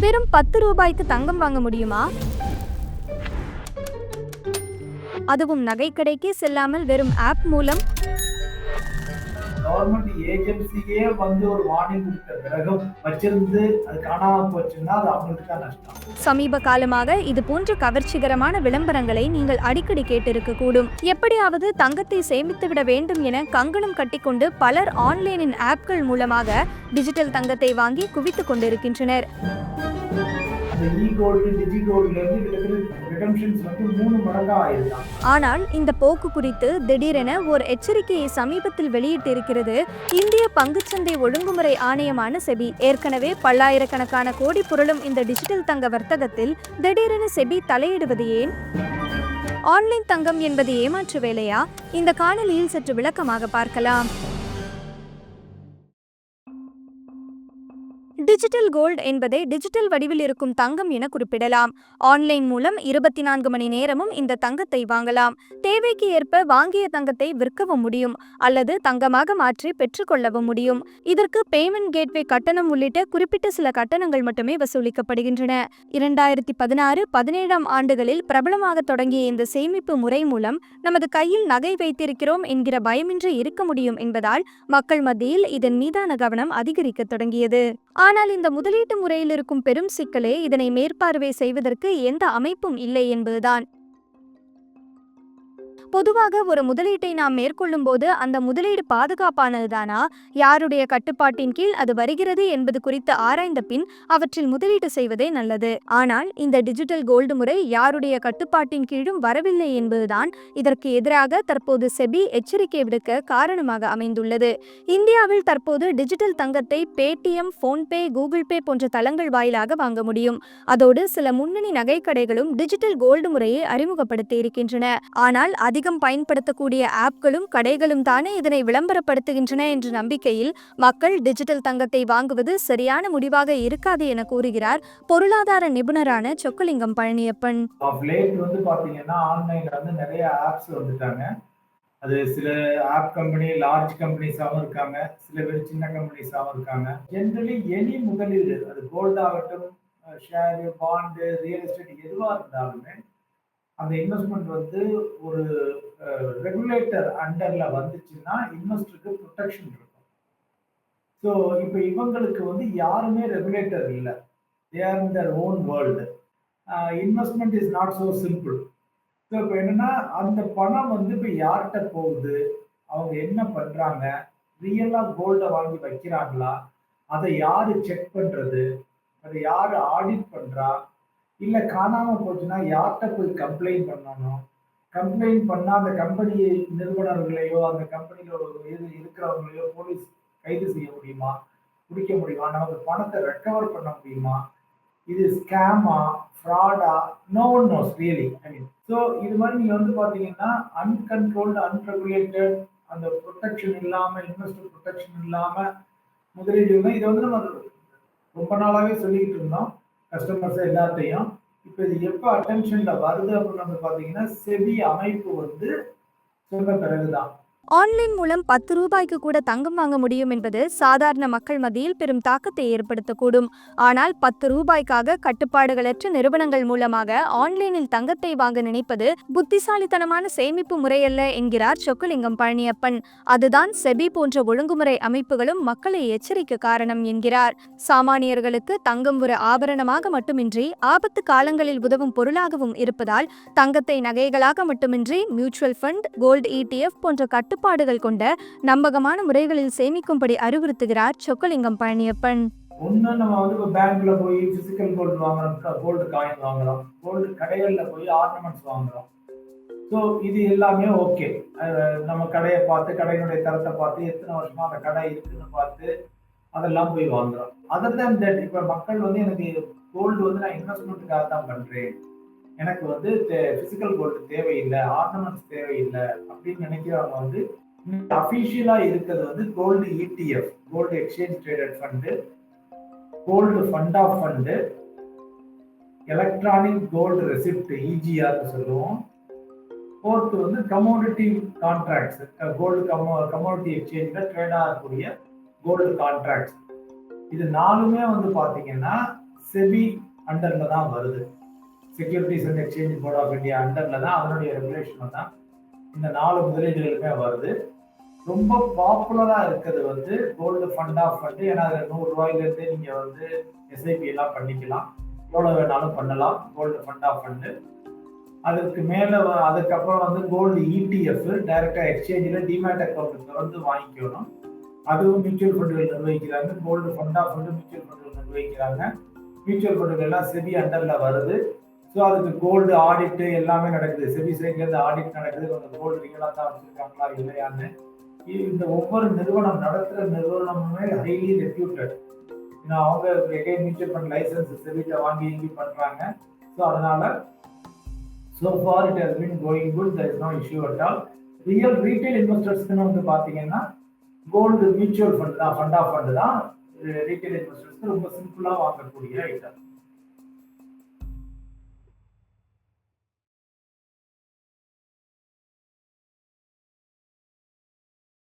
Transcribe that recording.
வெறும் பத்து ரூபாய்க்கு தங்கம் வாங்க முடியுமா? அதுவும் நகைக்கடைக்கே செல்லாமல் வெறும் ஆப் மூலம் கவர்மெண்ட் ஏஜென்சியே வந்து ஒரு வார்னிங் கொடுத்த பிறகும் வச்சிருந்து அது காணாம போச்சுன்னா அது அவங்களுக்கு தான் நஷ்டம். சமீப காலமாக இது போன்ற கவர்ச்சிகரமான விளம்பரங்களை நீங்கள் அடிக்கடி கேட்டிருக்க கூடும் எப்படியாவது தங்கத்தை சேமித்து விட வேண்டும் என கங்கணம் கட்டிக்கொண்டு பலர் ஆன்லைனின் ஆப்கள் மூலமாக டிஜிட்டல் தங்கத்தை வாங்கி குவித்துக் கொண்டிருக்கின்றனர். ஆனால் இந்த போக்கு குறித்து திடீரென ஒரு எச்சரிக்கையை சமீபத்தில் வெளியிட்டிருக்கிறது. இந்திய பங்குச்சந்தை ஒழுங்குமுறை ஆணையமான செபி. ஏற்கனவே பல்லாயிரக்கணக்கான கோடி புரளும் இந்த டிஜிட்டல் தங்க வர்த்தகத்தில் திடீரென செபி தலையிடுவது ஏன்? ஆன்லைன் தங்கம் என்பது ஏமாற்று வேலையா? இந்த காணொலியில் சற்று விளக்கமாக பார்க்கலாம். டிஜிட்டல் கோல்ட் என்பதை டிஜிட்டல் வடிவில் இருக்கும் தங்கம் என குறிப்பிடலாம். ஆன்லைன் மூலம் இருபத்தி நான்கு மணி நேரமும் இந்த தங்கத்தை வாங்கலாம். தேவைக்கு ஏற்ப வாங்கிய தங்கத்தை விற்கவும் முடியும் அல்லது தங்கமாக மாற்றி பெற்றுக்கொள்ளவும் முடியும். இதற்கு பேமெண்ட் கேட்வே கட்டணம் உள்ளிட்ட குறிப்பிட்ட சில கட்டணங்கள் மட்டுமே வசூலிக்கப்படுகின்றன. இரண்டாயிரத்தி பதினாறு பதினேழாம் ஆண்டுகளில் பிரபலமாக தொடங்கிய இந்த சேமிப்பு முறை மூலம் நமது கையில் நகை வைத்திருக்கிறோம் என்கிற பயமின்றி இருக்க முடியும் என்பதால் மக்கள் மத்தியில் இதன் மீதான கவனம் அதிகரிக்க தொடங்கியது. ஆனால் இந்த முதலீட்டு முறையில் இருக்கும் பெரும் சிக்கலே இதனை மேற்பார்வை செய்வதற்கு எந்த அமைப்பும் இல்லை என்பதுதான். பொதுவாக ஒரு முதலீட்டை நாம் மேற்கொள்ளும் போது அந்த முதலீடு பாதுகாப்பானதுதானா? யாருடைய கட்டுப்பாட்டின் கீழ் அது வருகிறது என்பது குறித்து ஆராய்ந்த பின் அவற்றில் முதலீடு செய்வதே நல்லது. ஆனால் இந்த டிஜிட்டல் கோல்டு முறை யாருடைய கட்டுப்பாட்டின் கீழும் வரவில்லை என்பதுதான் இதற்கு எதிராக தற்போது செபி எச்சரிக்கை விடுக்க காரணமாக அமைந்துள்ளது. இந்தியாவில் தற்போது டிஜிட்டல் தங்கத்தை பேடிஎம் போன்பே கூகுள் பே போன்ற தளங்கள் வாயிலாக வாங்க முடியும். அதோடு சில முன்னணி நகைக்கடைகளும் டிஜிட்டல் கோல்டு முறையை அறிமுகப்படுத்தி இருக்கின்றன. ஆனால் அதிகம் பயன்படுத்தக்கூடிய ஆப்களும் கடைகளும் தானே இதனை விளம்பரப்படுத்துகின்றன என்ற நம்பிக்கையில் மக்கள் டிஜிட்டல் தங்கத்தை வாங்குவது சரியான முடிவாக இருக்காது என கூறுகிறார் பொருளாதார நிபுணரான சொக்கலிங்கம் பழனியப்பன். வந்து பாத்தீங்கன்னா ஆன்லைன்ல வந்து நிறைய ஆப்ஸ் வந்துட்டாங்க. அது சில ஆப் கம்பெனி லார்ஜ் கம்பெனிஸாகவும் இருக்காங்க. சில பேர் சின்ன கம்பெனிஸாகவும் இருக்காங்க. ஜென்ரலி எனி முதலீடு அது கோல்ட் ஆகட்டும் ஷேரு பாண்டு ரியல் எஸ்டேட் எதுவாக இருந்தாலுமே அந்த இன்வெஸ்ட்மெண்ட் வந்து ஒரு ரெகுலேட்டர் அண்டர்ல வந்துச்சுன்னா இன்வெஸ்டருக்கு ப்ரொடெக்ஷன் இருக்கும். ஸோ இப்போ இவங்களுக்கு வந்து யாருமே ரெகுலேட்டர் இல்லை. They are in their own world investment is not so simple so இப்போ என்னன்னா அந்த பணம் வந்து இப்போ யார்கிட்ட போகுது? அவங்க என்ன பண்றாங்க? ரியலாக கோல்டை வாங்கி வைக்கிறாங்களா? அதை யாரு செக் பண்றது? அதை யாரு ஆடிட் பண்றா? இல்லை காணாம போச்சுன்னா யார்கிட்ட போய் கம்ப்ளைண்ட் பண்ணணும் கம்ப்ளைண்ட் பண்ணா அந்த கம்பெனி நிறுவனர்களையோ அந்த கம்பெனியில இது இருக்கிறவங்களையோ போலீஸ் கைது செய்ய முடியுமா? பிடிக்க முடியுமா? நமக்கு பணத்தை ரெக்கவர் பண்ண முடியுமா? இது ஸ்கேமா ஃப்ராடா no one knows really I mean so இது மாதிரி நீங்கள் வந்து பார்த்தீங்கன்னா அன்கன்ட்ரோல்டு அன்ரெகுலேட்டட் அந்த ப்ரொடெக்ஷன் இல்லாமல் இன்வெஸ்டர் ப்ரொடெக்ஷன் இல்லாமல் முதலீடு இதை வந்து நம்ம ரொம்ப நாளாகவே சொல்லிக்கிட்டு இருந்தோம். கஸ்டமர்ஸ் எல்லாத்தையும். இப்போ இது எப்போ அட்டென்ஷனில் வருது அப்படின்னு வந்து பார்த்தீங்கன்னா செவி அமைப்பு வந்து சொன்ன பிறகுதான். ஆன்லைன் மூலம் பத்து ரூபாய்க்கு கூட தங்கம் வாங்க முடியும் என்பது சாதாரண மக்கள் மத்தியில் பெரும் தாக்கத்தை ஏற்படுத்தக்கூடும். ஆனால் பத்து ரூபாய்க்காக கட்டுப்பாடுகளற்ற நிறுவனங்கள் மூலமாக ஆன்லைனில் தங்கத்தை வாங்க நினைப்பது புத்திசாலித்தனமான சேமிப்பு முறையல்ல என்கிறார் சொக்கலிங்கம் பழனியப்பன். அதுதான் செபி போன்ற ஒழுங்குமுறை அமைப்புகளும் மக்களை எச்சரிக்க காரணம் என்கிறார். சாமானியர்களுக்கு தங்கம் ஒரு ஆபரணமாக மட்டுமின்றி ஆபத்து காலங்களில் உதவும் பொருளாகவும் இருப்பதால் தங்கத்தை நகைகளாக மட்டுமின்றி மியூச்சுவல் ஃபண்ட் கோல்டு இடிஎஃப் போன்ற கட்டு கட்டுப்பாடுகள் கொண்ட நம்பகமான முறைகளில் சேமிக்கும்படி அறிவுறுத்துகிறார் சொக்கலிங்கம் பழனியப்பன். ஒன்று நம்ம வந்து இப்போ பேங்க்ல போய் பிசிக்கல் கோல்டு வாங்குறோம் கோல்டு காயின் வாங்குறோம் கோல்டு கடைகளில் போய் ஆர்னமெண்ட்ஸ் வாங்குறோம் ஸோ இது எல்லாமே ஓகே நம்ம கடையை பார்த்து கடையினுடைய தரத்தை பார்த்து எத்தனை வருஷமா அந்த கடை இருக்குன்னு பார்த்து அதெல்லாம் போய் வாங்குறோம். அதர் தேன் தட் இப்போ மக்கள் வந்து எனக்கு கோல்டு வந்து நான் இன்வெஸ்ட்மெண்ட்டுக்காக தான் பண்றேன். எனக்கு வந்து பிசிக்கல் கோல்டு தேவையில்லை ஆர்னமெண்ட்ஸ் தேவையில்லை அப்படின்னு நினைக்கிறவங்க வந்து அஃபீஷியலா இருக்கிறது வந்து gold ETF gold exchange traded fund gold fund of fund electronic gold receipt இஜிஆர்னு சொல்லுவோம். ஃபோர்த்து வந்து commodity contracts gold commo commodity எக்ஸ்சேஞ்சில் ட்ரேட் ஆகக்கூடிய கோல்டு கான்ட்ராக்ட்ஸ் இது நாலுமே வந்து பார்த்தீங்கன்னா செபி அண்டரில் தான் வருது. Securities and exchange board of India அண்டர்ல தான் அதனுடைய ரெகுலேஷன் தான் இந்த நாலு முதலீடுகளுமே வருது. ரொம்ப பாப்புலராக இருக்கிறது வந்து கோல்டு ஃபண்ட் ஆஃப் ஃபண்டு ஏன்னா அதில் நூறு நீங்கள் வந்து எஸ்ஐபி எல்லாம் பண்ணிக்கலாம். எவ்வளோ வேணாலும் பண்ணலாம் கோல்டு ஃபண்ட் ஆஃப் ஃபண்டு அதுக்கு மேலே வ- அதுக்கப்புறம் வந்து கோல்டு இடிஎஃப் டைரெக்டாக எக்ஸ்சேஞ்சில் டிமேட் அக்கௌண்ட் திறந்து வாங்கிக்கணும். அதுவும் மியூச்சுவல் ஃபண்டுகள் நிர்வகிக்கிறாங்க. Gold fund of fund mutual ஃபண்டுகள் நிர்வகிக்கிறாங்க. மியூச்சுவல் ஃபண்டுகள் எல்லாம் செபி அண்டரில் வருது. ஸோ அதுக்கு கோல்டு ஆடிட்டு எல்லாமே நடக்குது. செபி ஆடிட் நடக்குது. கொஞ்சம் கோல்டு ரியலாக தான் வச்சிருக்காங்களா இல்லையான்னு. இந்த ஒவ்வொரு நிறுவனம் நடத்துகிற நிறுவனமுமே ஹைலி ரெப்யூட்டட் ஏன்னா அவங்க எகைன் மியூச்சுவல் ஃபண்ட் லைசன்ஸ் செபிட்டை வாங்கி இங்கி பண்ணுறாங்க ஸோ அதனால so far it has been going good there is no issue at all real retail இன்வெஸ்டர்ஸ்க்குன்னு வந்து பார்த்தீங்கன்னா கோல்டு மியூச்சுவல் ஃபண்ட் தான் ஃபண்ட் ஆஃப் ஃபண்டு தான். ரீட்டைல் இன்வெஸ்டர்ஸ்க்கு ரொம்ப சிம்பிளாக வாங்கக்கூடிய ஐட்டம்